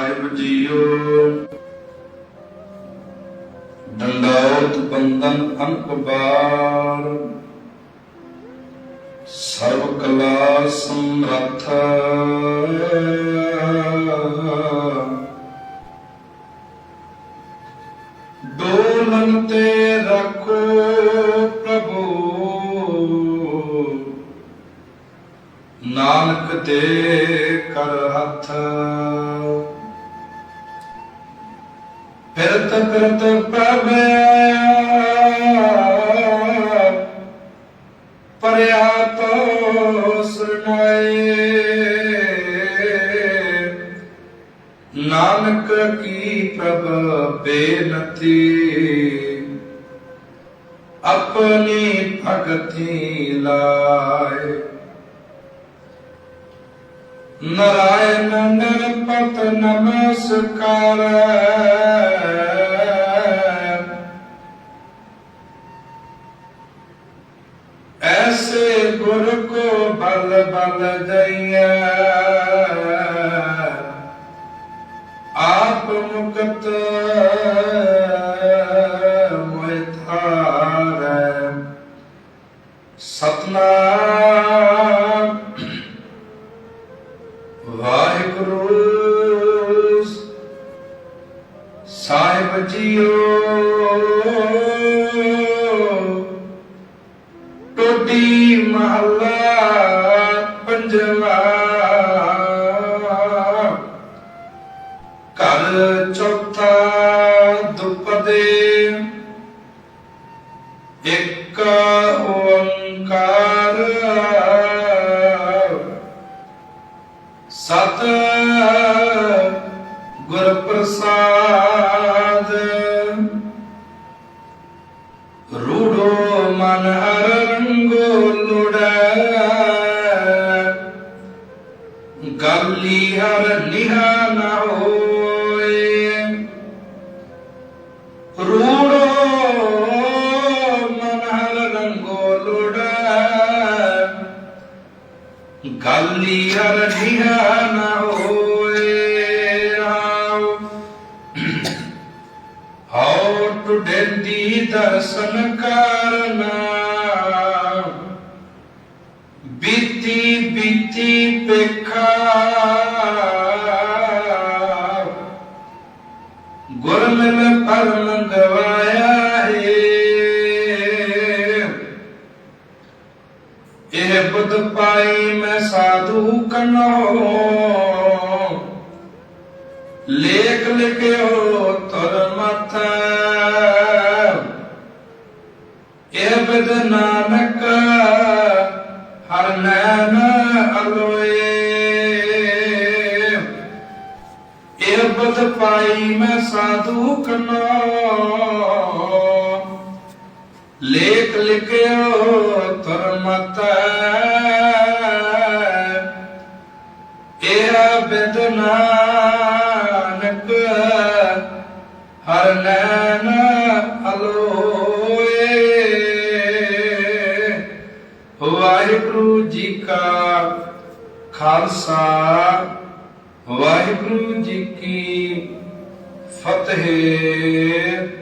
ਸਾਹਿਬ JIO. ਦੰਡਾਉਤ ਬੰਦਨ ਅੰਕ ਬਾਰ। ਸਰਵ ਕਲਾ ਸਮਰੱਥ। ਡੋਲਨ ਤੇ ਰੱਖੋ ਪ੍ਰਭੂ। ਨਾਨਕ ਦੇ ਕਰ ਹੱਥ। ਫਿਰਤ ਫਿਰਤ ਪ੍ਰਭ ਪਰਿਆ ਤੋ ਸੁਣਾਏ ਨਾਨਕ ਕੀ ਪ੍ਰਭ ਬੇਨਤੀ ਆਪਣੀ ਭਗਤੀ ਲਾਏ ਨਾਰਾਇਣ ਨਿਰਪਤ ਨਮਸਕਾਰ ਬਲ ਬਲ ਆਪ ਮੁਕਤ ਮੋਇ ਥਾਰੈ ਸਤਨਾਮ। ਵਾਹਿਗੁਰੂ ਸਾਹਿਬ ਜੀਓ। ਟੋਡੀ ਮਹੱਲਾ Hare ਗਾਲੀ ਹਰ ਨਿਹਾ ਨ ਹੋਏ ਆਓ। ਹਉ ਟੁਡੰਦੀ ਦਰਸ਼ਨ ਕਰਨਾ ਬੀਤੀ ਬੀਤੀ ਪੇਖਾ ਗੁਰ ਮਿਲ ਪਰਮ ਗਵਾਇਆ ਇਹ ਬੁੱਧ ਪਾਈ ਮੈਂ ਸਾਧੂ ਕਨੋ। ਲੇਖ ਲਿਖਿਓ ਤਰ ਮਤ ਇਹ ਬਿਦ ਨਾਨਕ ਹਰ ਨੈਣ ਅਲੋਏ। ਇਹ ਬੁੱਧ ਪਾਈ ਮੈਂ ਸਾਧੂ ਕਨੋ। ਲੇਖ ਲਿਖਿਓ ਤਰ ਇਹ ਬਿਦ ਹਰ ਨੈਣ ਅਲੋਏ। ਵਾਹਿਗੁਰੂ ਜੀ ਕਾ ਖਾਲਸਾ, ਵਾਹਿਗੁਰੂ ਜੀ ਕੀ ਫਤਿਹ।